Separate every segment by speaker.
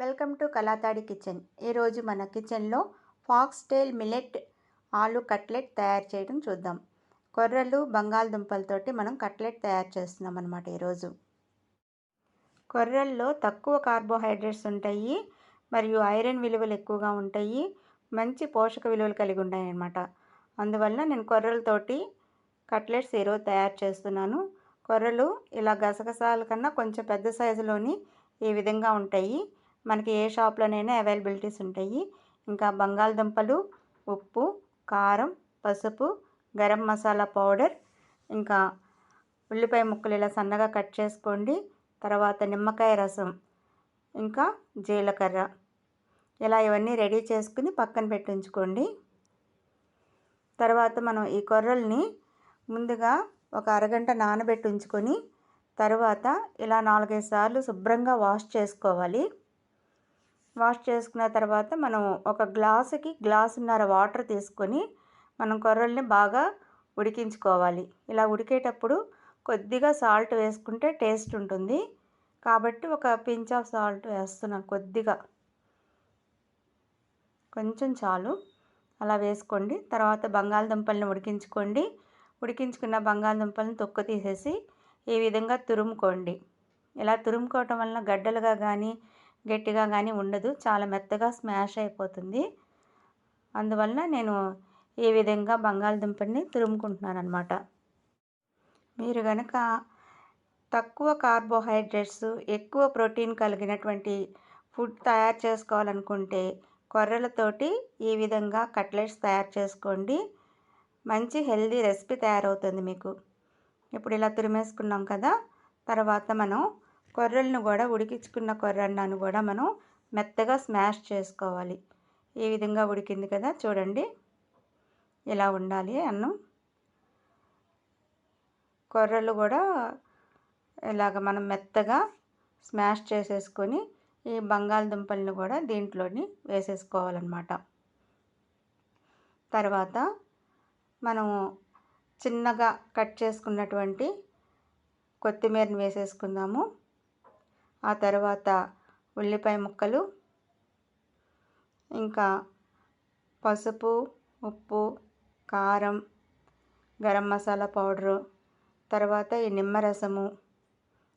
Speaker 1: Welcome to కళాతాడి kitchen. ఈరోజు మన కిచెన్లో foxtail millet millet aloo cutlet తయారు చేయడం చూద్దాం. కొర్రలు బంగాళదుంపలతోటి మనం కట్లెట్ తయారు చేస్తున్నాం అనమాట ఈరోజు కొర్రల్లో తక్కువ కార్బోహైడ్రేట్స్ ఉంటాయి మరియు ఐరన్ విలువలు ఎక్కువగా ఉంటాయి మంచి పోషక విలువలు కలిగి ఉంటాయి అన్నమాట. అందువలన నేను కొర్రలతోటి కట్లెట్స్ ఈరోజు తయారు చేస్తున్నాను. కొర్రలు ఇలా గసగసాల కన్నా కొంచెం పెద్ద సైజులోని ఈ విధంగా ఉంటాయి. మనకి ఏ షాప్లోనైనా అవైలబిలిటీస్ ఉంటాయి. ఇంకా బంగాళదుంపలు ఉప్పు కారం పసుపు గరం మసాలా పౌడర్ ఇంకా ఉల్లిపాయ ముక్కలు ఇలా సన్నగా కట్ చేసుకోండి. తర్వాత నిమ్మకాయ రసం ఇంకా జీలకర్ర. ఇలా ఇవన్నీ రెడీ చేసుకుని పక్కన పెట్టించుకోండి. తర్వాత మనం ఈ కొర్రల్ని ముందుగా ఒక అరగంట నానబెట్టి ఉంచుకొని తర్వాత ఇలా నాలుగైదు సార్లు శుభ్రంగా వాష్ చేసుకోవాలి. వాష్ చేసుకున్న తర్వాత మనం ఒక గ్లాసుకి గ్లాసున్నర వాటర్ తీసుకొని మనం కొర్రల్ని బాగా ఉడికించుకోవాలి. ఇలా ఉడికేటప్పుడు కొద్దిగా సాల్ట్ వేసుకుంటే టేస్ట్ ఉంటుంది. కాబట్టి ఒక పించ్ ఆఫ్ సాల్ట్ వేస్తున్నాను కొద్దిగా. కొంచెం చాలు. అలా వేసుకోండి. తర్వాత బంగాళదుంపల్ని ఉడికించుకోండి. ఉడికించుకున్న బంగాళదుంపలను తొక్కు తీసేసి ఈ విధంగా తురుముకోండి. ఇలా తురుముకోవటం వలన గడ్డలుగా కానీ గట్టిగా కానీ ఉండదు. చాలా మెత్తగా స్మాష్ అయిపోతుంది. అందువలన నేను ఈ విధంగా బంగాళదుంపల్ని తురుముకుంటున్నాను అనమాట మీరు కనుక తక్కువ కార్బోహైడ్రేట్స్ ఎక్కువ ప్రోటీన్ కలిగినటువంటి ఫుడ్ తయారు చేసుకోవాలనుకుంటే కొర్రలతోటి ఈ విధంగా కట్లెట్స్ తయారు చేసుకోండి. మంచి హెల్దీ రెసిపీ తయారవుతుంది మీకు. ఇప్పుడు ఇలా తురిమేసుకున్నాం కదా తర్వాత మనం కొర్రలను కూడా ఉడికించుకున్న కొర్రన్నాను కూడా మనం మెత్తగా స్మాష్ చేసుకోవాలి. ఈ విధంగా ఉడికింది కదా చూడండి. ఇలా ఉండాలి అన్నం. కొర్రలు కూడా ఇలాగ మనం మెత్తగా స్మాష్ చేసేసుకొని ఈ బంగాళదుంపలను కూడా దీంట్లోని వేసేసుకోవాలన్నమాట. తర్వాత మనము చిన్నగా కట్ చేసుకున్నటువంటి కొత్తిమీరని వేసేసుకుందాము. ఆ తర్వాత ఉల్లిపాయ ముక్కలు ఇంకా పసుపు ఉప్పు కారం గరం మసాలా పౌడరు తర్వాత ఈ నిమ్మరసము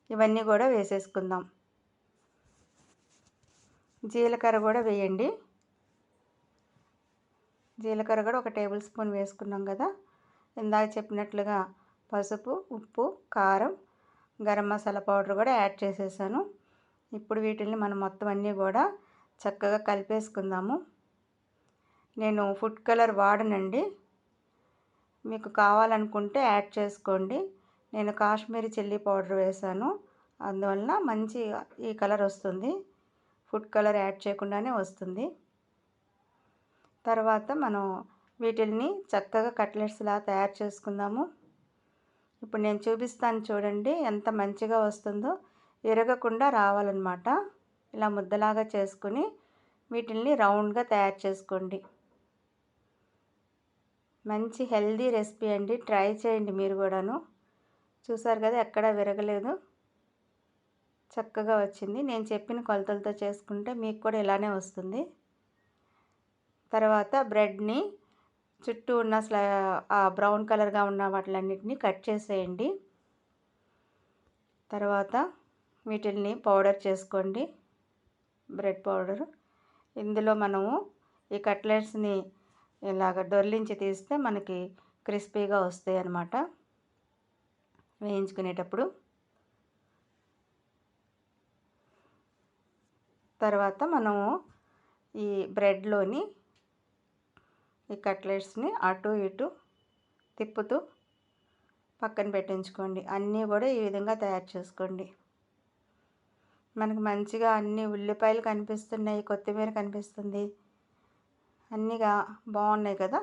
Speaker 1: ఇవన్నీ కూడా వేసేసుకుందాం. జీలకర్ర కూడా వేయండి. జీలకర్ర కూడా ఒక టేబుల్ స్పూన్ వేసుకున్నాం కదా ఇందాక చెప్పినట్లుగా పసుపు ఉప్పు కారం గరం మసాలా పౌడర్ కూడా యాడ్ చేసేసాను. ఇప్పుడు వీటిని మనం మొత్తం అన్నీ కూడా చక్కగా కలిపేసుకుందాము. నేను ఫుడ్ కలర్ వాడనండి. మీకు కావాలనుకుంటే యాడ్ చేసుకోండి. నేను కాశ్మీరీ చిల్లీ పౌడర్ వేసాను. అందువలన మంచి ఈ కలర్ వస్తుంది. ఫుడ్ కలర్ యాడ్ చేయకుండానే వస్తుంది. తర్వాత మనం వీటిల్ని చక్కగా కట్లెట్స్లా తయారు చేసుకుందాము. ఇప్పుడు నేను చూపిస్తాను చూడండి ఎంత మంచిగా వస్తుందో. ఎరగకుండా రావాలన్నమాట. ఇలా ముద్దలాగా చేసుకుని వీటిల్ని రౌండ్గా తయారు చేసుకోండి. మంచి హెల్దీ రెసిపీ అండి. ట్రై చేయండి మీరు కూడాను. చూసారు కదా ఎక్కడా విరగలేదు. చక్కగా వచ్చింది. నేను చెప్పిన కొలతలతో చేసుకుంటే మీకు కూడా ఇలానే వస్తుంది. తర్వాత బ్రెడ్ని చుట్టూ ఉన్న స్లా ఆ బ్రౌన్ కలర్గా ఉన్న వాటిలన్నిటిని కట్ చేసేయండి. తర్వాత వీటిల్ని పౌడర్ చేసుకోండి. Bread powder. ఇందులో మనము ఈ కట్లెట్స్ని ఇలాగ డొర్లించి తీస్తే మనకి క్రిస్పీగా వస్తాయి అన్నమాట వేయించుకునేటప్పుడు. తర్వాత మనము ఈ బ్రెడ్లోని ఈ కట్లెట్స్ని అటు ఇటు తిప్పుతూ పక్కన పెట్టించుకోండి. అన్నీ కూడా ఈ విధంగా తయారు చేసుకోండి. మనకు మంచిగా అన్ని ఉల్లిపాయలు కనిపిస్తున్నాయి కొత్తిమీర కనిపిస్తుంది. అన్నీగా బాగున్నాయి కదా?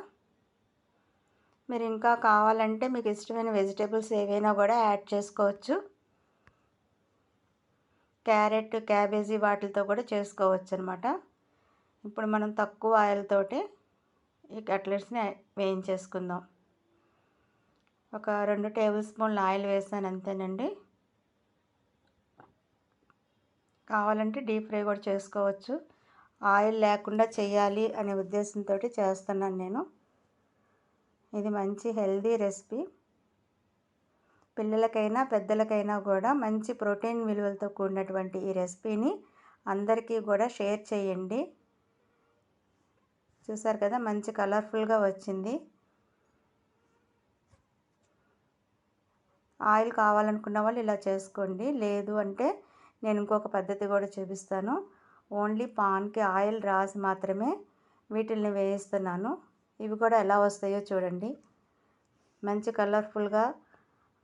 Speaker 1: మీరు ఇంకా కావాలంటే మీకు ఇష్టమైన వెజిటేబుల్స్ ఏవైనా కూడా యాడ్ చేసుకోవచ్చు. క్యారెట్ క్యాబేజీ వాటితో కూడా చేసుకోవచ్చు అనమాట ఇప్పుడు మనం తక్కువ ఆయిల్ తోటి ఈ కట్లెట్స్ని వేయించేసుకుందాం. ఒక రెండు టేబుల్ స్పూన్ల ఆయిల్ వేసాను అంతేనండి. కావాలంటే డీప్ ఫ్రై కూడా చేసుకోవచ్చు. ఆయిల్ లేకుండా చేయాలి అనే ఉద్దేశంతో చేస్తున్నాను నేను. ఇది మంచి హెల్దీ రెసిపీ. పిల్లలకైనా పెద్దలకైనా కూడా మంచి ప్రోటీన్ విలువలతో కూడినటువంటి ఈ రెసిపీని అందరికీ కూడా షేర్ చేయండి. చూసారు కదా మంచి కలర్ఫుల్గా వచ్చింది. ఆయిల్ కావాలనుకున్న వాళ్ళు ఇలా చేసుకోండి. లేదు అంటే నేను ఇంకొక పద్ధతి కూడా చూపిస్తాను. ఓన్లీ పాన్కి ఆయిల్ రాసి మాత్రమే వీటిల్ని వేయిస్తున్నాను. ఇవి కూడా ఎలా వస్తాయో చూడండి. మంచి కలర్ఫుల్గా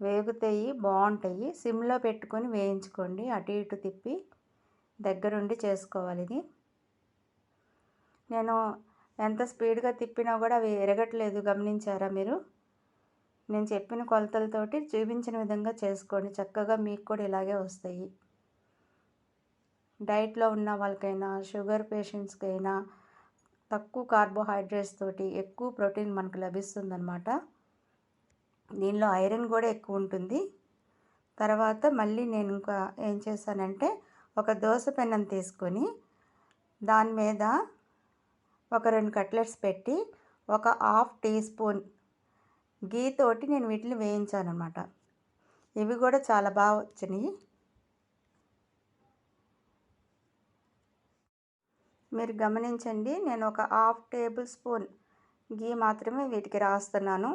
Speaker 1: వేగుతాయి బాగుంటాయి. సిమ్లో పెట్టుకొని వేయించుకోండి. అటు ఇటు తిప్పి దగ్గరుండి చేసుకోవాలి ఇది. నేను ఎంత స్పీడ్గా తిప్పినా కూడా అవి ఎరగట్లేదు. గమనించారా మీరు? నేను చెప్పిన కొలతలతోటి చూపించిన విధంగా చేసుకోండి. చక్కగా మీకు కూడా ఇలాగే వస్తాయి. డైట్లో ఉన్న వాళ్ళకైనా షుగర్ పేషెంట్స్కైనా తక్కువ కార్బోహైడ్రేట్స్ తోటి ఎక్కువ ప్రోటీన్ మనకు లభిస్తుందన్నమాట. దీనిలో ఐరన్ కూడా ఎక్కువ ఉంటుంది. తర్వాత మళ్ళీ నేను ఇంకా ఏం చేశానంటే ఒక దోశ పెన్నం తీసుకొని దాని మీద ఒక రెండు కట్లెట్స్ పెట్టి ఒక హాఫ్ టీ స్పూన్ గీ తోటి నేను వీటిని వేయించాను అనమాట ఇవి కూడా చాలా బాగా వచ్చినాయి. మీరు గమనించండి నేను ఒక హాఫ్ టేబుల్ స్పూన్ గీ మాత్రమే వీటికి రాస్తున్నాను.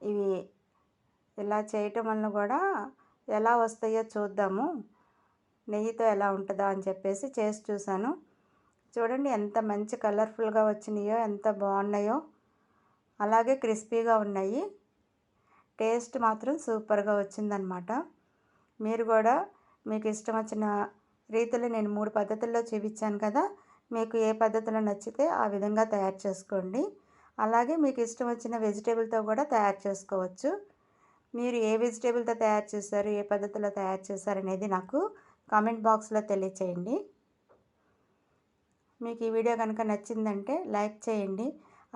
Speaker 1: ఇవి ఇలా చేయటం వల్ల కూడా ఎలా వస్తాయో చూద్దాము. నెయ్యితో ఎలా ఉంటుందా అని చెప్పేసి చేసి చూశాను. చూడండి ఎంత మంచి కలర్ఫుల్గా వచ్చినాయో ఎంత బాగున్నాయో. అలాగే క్రిస్పీగా ఉన్నాయి. టేస్ట్ మాత్రం సూపర్గా వచ్చిందనమాట మీరు కూడా మీకు ఇష్టం వచ్చిన రీతిలో నేను మూడు పద్ధతుల్లో చూపించాను కదా మీకు ఏ పద్ధతిలో నచ్చితే ఆ విధంగా తయారు చేసుకోండి. అలాగే మీకు ఇష్టం వచ్చిన వెజిటేబుల్తో కూడా తయారు చేసుకోవచ్చు. మీరు ఏ వెజిటేబుల్తో తయారు చేశారు ఏ పద్ధతిలో తయారు చేశారు అనేది నాకు కామెంట్ బాక్స్లో తెలియచేయండి. మీకు ఈ వీడియో కనుక నచ్చిందంటే లైక్ చేయండి.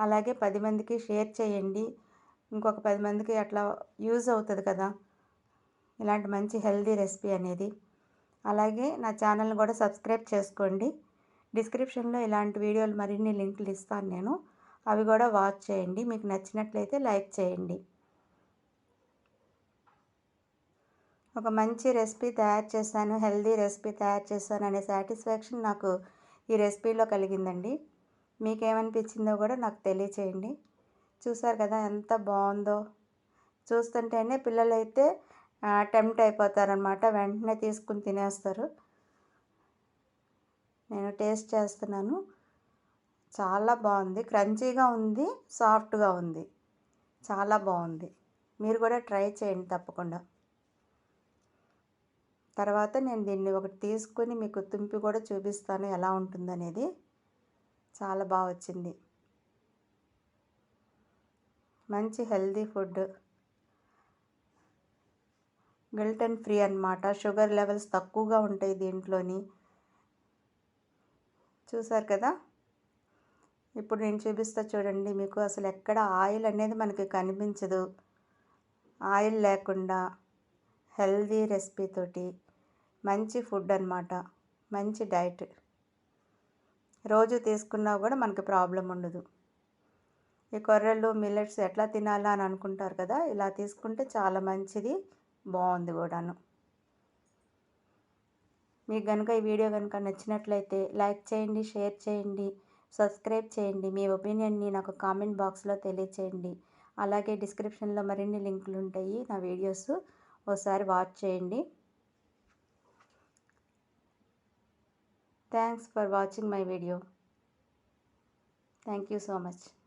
Speaker 1: అలాగే పది మందికి షేర్ చేయండి. ఇంకొక పది మందికి అట్లా యూజ్ అవుతుంది కదా. ఇలాంటి మంచి హెల్దీ రెసిపీ అనేది. అలాగే నా ఛానల్ని కూడా సబ్స్క్రైబ్ చేసుకోండి. డిస్క్రిప్షన్లో ఇలాంటి వీడియోలు మరిన్ని లింకులు ఇస్తాను నేను. అవి కూడా వాచ్ చేయండి. మీకు నచ్చినట్లయితే లైక్ చేయండి. ఒక మంచి రెసిపీ తయారు చేశాను. హెల్దీ రెసిపీ తయారు చేశాను అనే సాటిస్ఫాక్షన్ నాకు ఈ రెసిపీలో కలిగిందండి. మీకేమనిపించిందో కూడా నాకు తెలియచేయండి. చూసారు కదా ఎంత బాగుందో. చూస్తుంటేనే పిల్లలైతే టెంప్ట్ అయిపోతారనమాట వెంటనే తీసుకుని తినేస్తారు. నేను టేస్ట్ చేస్తున్నాను. చాలా బాగుంది. క్రంచీగా ఉంది సాఫ్ట్గా ఉంది. చాలా బాగుంది. మీరు కూడా ట్రై చేయండి తప్పకుండా. తర్వాత నేను దీన్ని ఒకటి తీసుకొని మీకు తుంపి కూడా చూపిస్తాను ఎలా ఉంటుందనేది. చాలా బాగా వచ్చింది. మంచి హెల్దీ ఫుడ్. గిల్టన్ ఫ్రీ అనమాట షుగర్ లెవెల్స్ తక్కువగా ఉంటాయి దీంట్లోని. చూసారు కదా? ఇప్పుడు నేను చూపిస్తా చూడండి మీకు. అసలు ఎక్కడ ఆయిల్ అనేది మనకి కనిపించదు. ఆయిల్ లేకుండా హెల్దీ రెసిపీ తోటి. మంచి ఫుడ్ అనమాట మంచి డైట్. రోజు తీసుకున్నా కూడా మనకి ప్రాబ్లం ఉండదు. ఈ కొర్రలు మిల్లెట్స్ ఎట్లా తినాలా అని అనుకుంటారు కదా ఇలా తీసుకుంటే చాలా మంచిది బాగుంది కూడాను. మీకు కనుక ఈ వీడియో కనుక నచ్చినట్లయితే లైక్ చేయండి షేర్ చేయండి సబ్స్క్రైబ్ చేయండి మీ ఒపీనియన్ని నాకు కామెంట్ బాక్స్లో తెలియచేయండి. అలాగే డిస్క్రిప్షన్లో మరిన్ని లింకులు ఉంటాయి నా వీడియోస్ ఒకసారి వాచ్ చేయండి. Thanks for watching my video. Thank you so much.